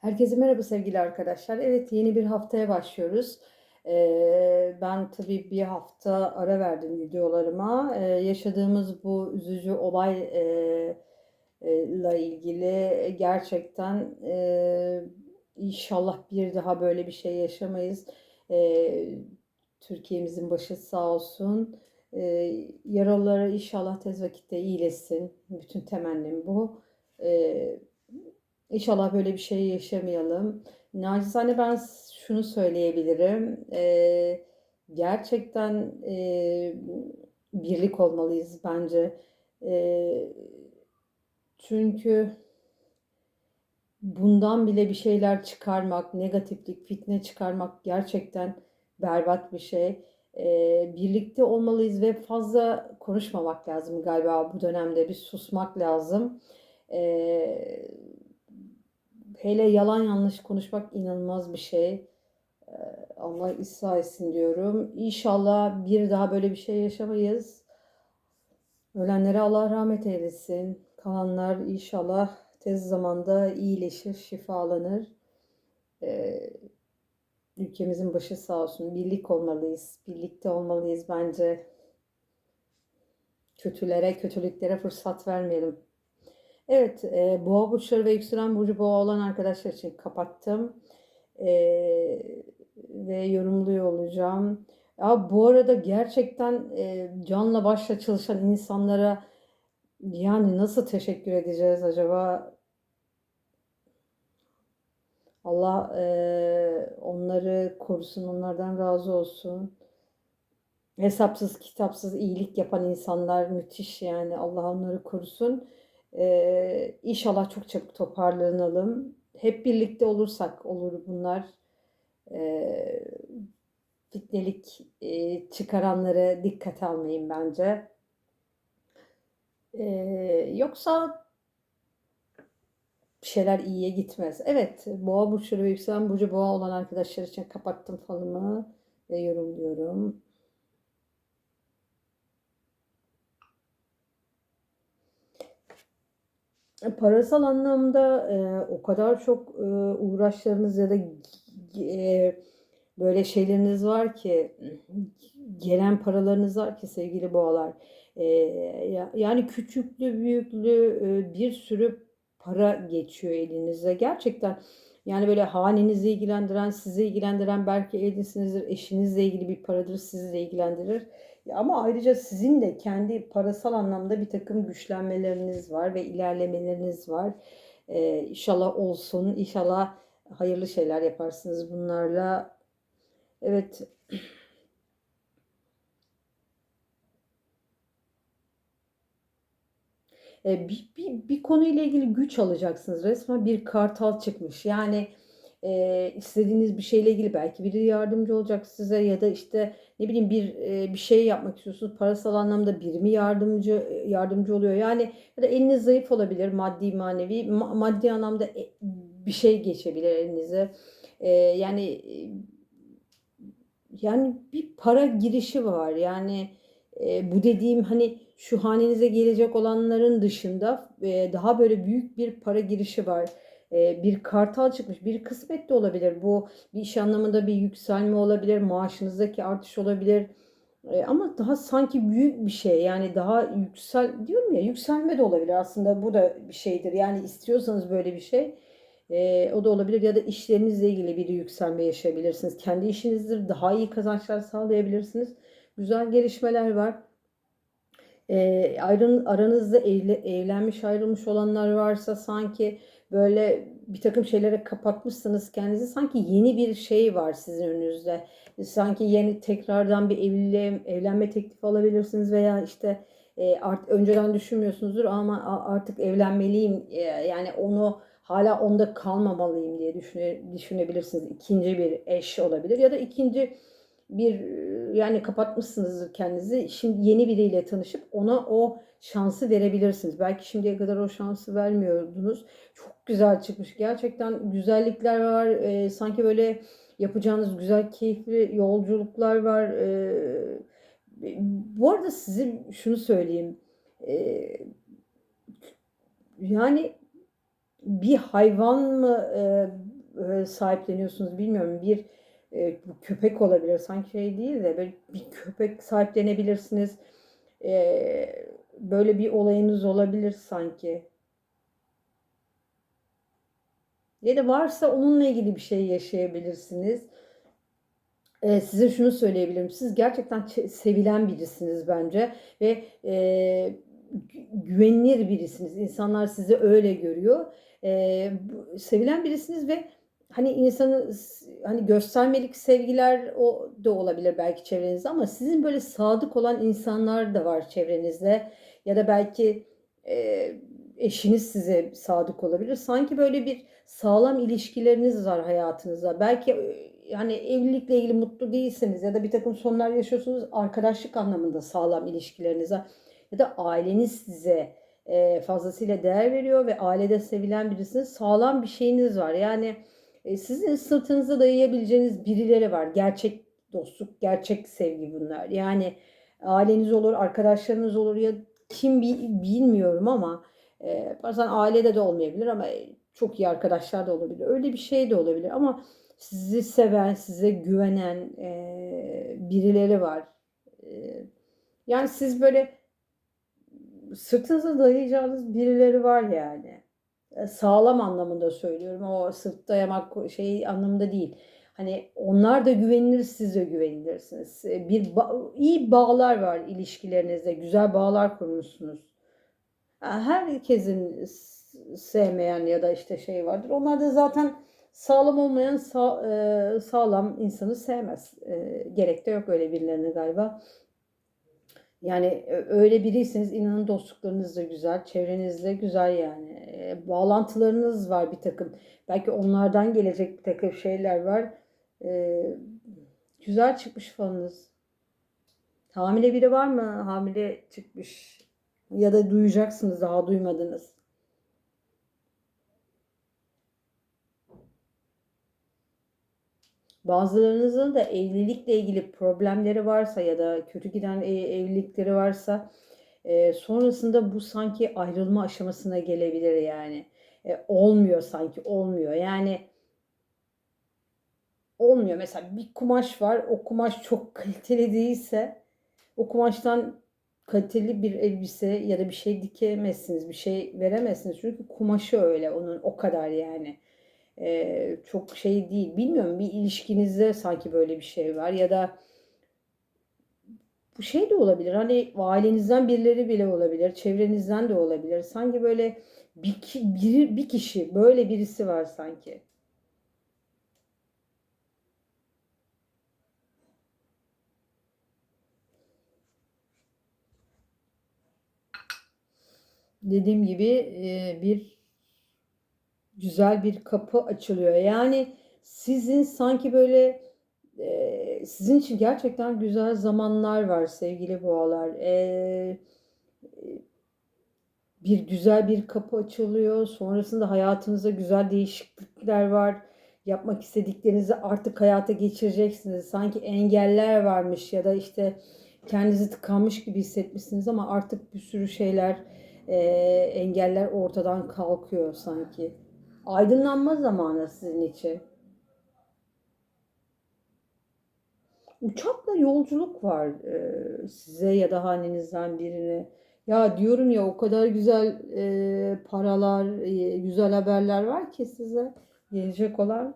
Herkese merhaba sevgili arkadaşlar. Evet yeni bir haftaya başlıyoruz. Ee, ben tabii bir hafta ara verdim videolarıma. Ee, yaşadığımız bu üzücü olay e, e, ilgili gerçekten e, inşallah bir daha böyle bir şey yaşamayız. Ee, Türkiye'mizin başı sağ olsun. Ee, yaralıları inşallah tez vakitte iyileşsin. Bütün temennim bu. Ee, İnşallah böyle bir şey yaşamayalım. Nacizane ben şunu söyleyebilirim. Ee, gerçekten e, birlik olmalıyız bence. Ee, çünkü bundan bile bir şeyler çıkarmak, negatiflik, fitne çıkarmak gerçekten berbat bir şey. Ee, birlikte olmalıyız ve fazla konuşmamak lazım galiba bu dönemde. Bir susmak lazım. Ee, Hele yalan yanlış konuşmak inanılmaz bir şey. Ee, Allah ıslah etsin diyorum. İnşallah bir daha böyle bir şey yaşamayız. Ölenlere Allah rahmet eylesin. Kalanlar inşallah tez zamanda iyileşir, şifalanır. Ee, ülkemizin başı sağ olsun. Birlik olmalıyız. Birlikte olmalıyız bence. Kötülere, kötülüklere fırsat vermeyelim. Evet, e, boğa burçları ve yükselen burcu boğa olan arkadaşlar için kapattım. E, ve yorumluyor olacağım. Ya bu arada gerçekten e, canla başla çalışan insanlara yani nasıl teşekkür edeceğiz acaba? Allah e, onları korusun, onlardan razı olsun. Hesapsız, kitapsız iyilik yapan insanlar müthiş yani. Allah onları korusun. Ee, inşallah çok çabuk toparlanalım. Hep birlikte olursak olur bunlar. Ee, fitnelik e, çıkaranları dikkate almayın bence. Ee, yoksa bir şeyler iyiye gitmez. Evet, boğa burçları ve yükselen burcu boğa olan arkadaşlar için kapattım falımı ve yorumluyorum. Parasal anlamda e, o kadar çok e, uğraşlarınız ya da e, böyle şeyleriniz var ki gelen paralarınız var ki sevgili boğalar. E, yani küçüklü büyüklü e, bir sürü para geçiyor elinize. Gerçekten yani böyle hanenizi ilgilendiren, sizi ilgilendiren belki evlisinizdir, eşinizle ilgili bir paradır, sizi de ilgilendirir. Ama ayrıca sizin de kendi parasal anlamda bir takım güçlenmeleriniz var ve ilerlemeleriniz var. Ee, inşallah olsun, inşallah hayırlı şeyler yaparsınız bunlarla. Evet. Ee, bir, bir, bir konuyla ilgili güç alacaksınız. Resmen bir kartal çıkmış. Yani e, istediğiniz bir şeyle ilgili belki biri yardımcı olacak size ya da işte ne bileyim bir e, bir şey yapmak istiyorsunuz. Parasal anlamda biri mi yardımcı yardımcı oluyor? Yani ya da eliniz zayıf olabilir maddi manevi. Ma maddi anlamda e, bir şey geçebilir elinize. E, yani e, yani bir para girişi var. Yani e, bu dediğim hani şu hanenize gelecek olanların dışında e, daha böyle büyük bir para girişi var e, bir kartal çıkmış. Bir kısmet de olabilir. Bu bir iş anlamında bir yükselme olabilir. Maaşınızdaki artış olabilir. E, ama daha sanki büyük bir şey. Yani daha yüksel diyorum ya yükselme de olabilir. Aslında bu da bir şeydir. Yani istiyorsanız böyle bir şey. E, o da olabilir ya da işlerinizle ilgili bir yükselme yaşayabilirsiniz. Kendi işinizdir. Daha iyi kazançlar sağlayabilirsiniz. Güzel gelişmeler var. E, ayrın, aranızda evle, evlenmiş ayrılmış olanlar varsa sanki böyle bir takım şeylere kapatmışsınız kendinizi. Sanki yeni bir şey var sizin önünüzde. Sanki yeni tekrardan bir evliliğe, evlenme teklifi alabilirsiniz veya işte e, art, önceden düşünmüyorsunuzdur ama artık evlenmeliyim e, yani onu hala onda kalmamalıyım diye düşüne, düşünebilirsiniz. İkinci bir eş olabilir ya da ikinci bir yani kapatmışsınızdır kendinizi. Şimdi yeni biriyle tanışıp ona o şansı verebilirsiniz. Belki şimdiye kadar o şansı vermiyordunuz. Çok güzel çıkmış. Gerçekten güzellikler var. E, sanki böyle yapacağınız güzel, keyifli yolculuklar var. E, bu arada size şunu söyleyeyim. E, yani bir hayvan mı e, e, sahipleniyorsunuz bilmiyorum. Bir e, köpek olabilir. Sanki şey değil de böyle bir köpek sahiplenebilirsiniz. E, böyle bir olayınız olabilir sanki. Ya da varsa onunla ilgili bir şey yaşayabilirsiniz. E, size şunu söyleyebilirim. Siz gerçekten sevilen birisiniz bence ve e, gü- güvenilir birisiniz. İnsanlar sizi öyle görüyor. E, sevilen birisiniz ve hani insanı hani göstermelik sevgiler o da olabilir belki çevrenizde ama sizin böyle sadık olan insanlar da var çevrenizde ya da belki e, eşiniz size sadık olabilir. Sanki böyle bir sağlam ilişkileriniz var hayatınızda. Belki yani evlilikle ilgili mutlu değilseniz ya da bir takım sorunlar yaşıyorsunuz arkadaşlık anlamında sağlam ilişkileriniz var. Ya da aileniz size e, fazlasıyla değer veriyor ve ailede sevilen birisiniz. Sağlam bir şeyiniz var. Yani sizin sırtınıza dayayabileceğiniz birileri var. Gerçek dostluk, gerçek sevgi bunlar. Yani aileniz olur, arkadaşlarınız olur ya kim bi- bilmiyorum ama e, bazen ailede de olmayabilir ama çok iyi arkadaşlar da olabilir. Öyle bir şey de olabilir ama sizi seven, size güvenen e, birileri var. E, yani siz böyle sırtınıza dayayacağınız birileri var yani. E, Sağlam anlamında söylüyorum. O sırt dayamak şey anlamında değil. Hani onlar da güvenilir, siz de güvenilirsiniz. E, Bir ba- iyi bağlar var ilişkilerinizde. Güzel bağlar kurmuşsunuz. Ha, Herkesin s- sevmeyen ya da işte şey vardır. Onlar da zaten sağlam olmayan sağ- e, sağlam insanı sevmez. E, Gerek de yok öyle birilerine galiba. Yani öyle biriyseniz inanın dostluklarınız da güzel, çevreniz de güzel yani. E, bağlantılarınız var bir takım. Belki onlardan gelecek bir takım şeyler var. E, güzel çıkmış falınız. Hamile biri var mı? Hamile çıkmış. Ya da duyacaksınız daha duymadınız. Bazılarınızın da evlilikle ilgili problemleri varsa ya da kötü giden e- evlilikleri varsa e, sonrasında bu sanki ayrılma aşamasına gelebilir yani. E, olmuyor sanki olmuyor. Yani olmuyor. Mesela bir kumaş var. O kumaş çok kaliteli değilse o kumaştan kaliteli bir elbise ya da bir şey dikemezsiniz. Bir şey veremezsiniz. Çünkü kumaşı öyle. Onun o kadar yani. Ee, çok şey değil. Bilmiyorum bir ilişkinizde sanki böyle bir şey var ya da bu şey de olabilir. Hani ailenizden birileri bile olabilir. Çevrenizden de olabilir. Sanki böyle bir, biri, bir kişi böyle birisi var sanki. Dediğim gibi e, bir güzel bir kapı açılıyor. Yani sizin sanki böyle sizin için gerçekten güzel zamanlar var sevgili boğalar. E, bir güzel bir kapı açılıyor. Sonrasında hayatınızda güzel değişiklikler var. Yapmak istediklerinizi artık hayata geçireceksiniz. Sanki engeller varmış ya da işte kendinizi tıkanmış gibi hissetmişsiniz ama artık bir sürü şeyler, e, engeller ortadan kalkıyor sanki. Aydınlanma zamanı sizin için. Uçakla yolculuk var e, size ya da hanenizden birine. Ya diyorum ya o kadar güzel e, paralar, e, güzel haberler var ki size gelecek olan.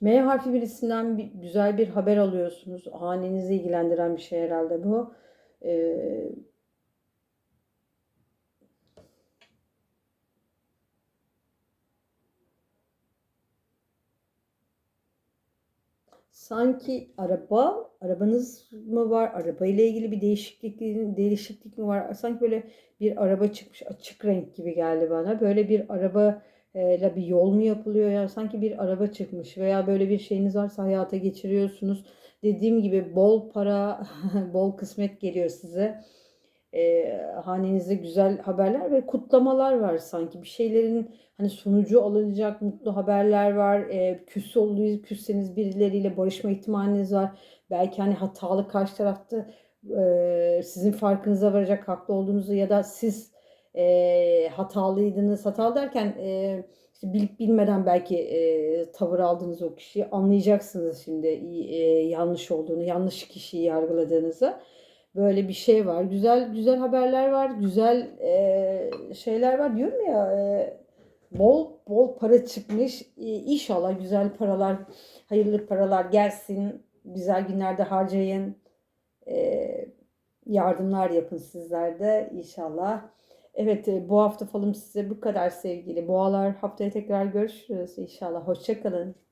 M harfi birisinden bir, güzel bir haber alıyorsunuz. Hanenizi ilgilendiren bir şey herhalde bu. E, Sanki araba, arabanız mı var? Araba ile ilgili bir değişiklik değişiklik mi var? Sanki böyle bir araba çıkmış açık renk gibi geldi bana. Böyle bir araba ile bir yol mu yapılıyor ya? Sanki bir araba çıkmış veya böyle bir şeyiniz varsa hayata geçiriyorsunuz. Dediğim gibi bol para, bol kısmet geliyor size. E, hanenizde güzel haberler ve kutlamalar var sanki. Bir şeylerin hani sonucu alınacak mutlu haberler var. E, küs olduğunuz, küsseniz birileriyle barışma ihtimaliniz var. Belki hani hatalı karşı tarafta e, sizin farkınıza varacak haklı olduğunuzu ya da siz e, hatalıydınız. Hatalı derken e, işte bilip bilmeden belki e, tavır aldığınız o kişiyi anlayacaksınız şimdi e, yanlış olduğunu, yanlış kişiyi yargıladığınızı. Böyle bir şey var. Güzel güzel haberler var. Güzel e, şeyler var diyorum ya. E, bol bol para çıkmış. E, İnşallah güzel paralar, hayırlı paralar gelsin. Güzel günlerde harcayın. E, yardımlar yapın sizler de inşallah. Evet e, bu hafta falım size bu kadar sevgili boğalar. Haftaya tekrar görüşürüz inşallah. Hoşçakalın.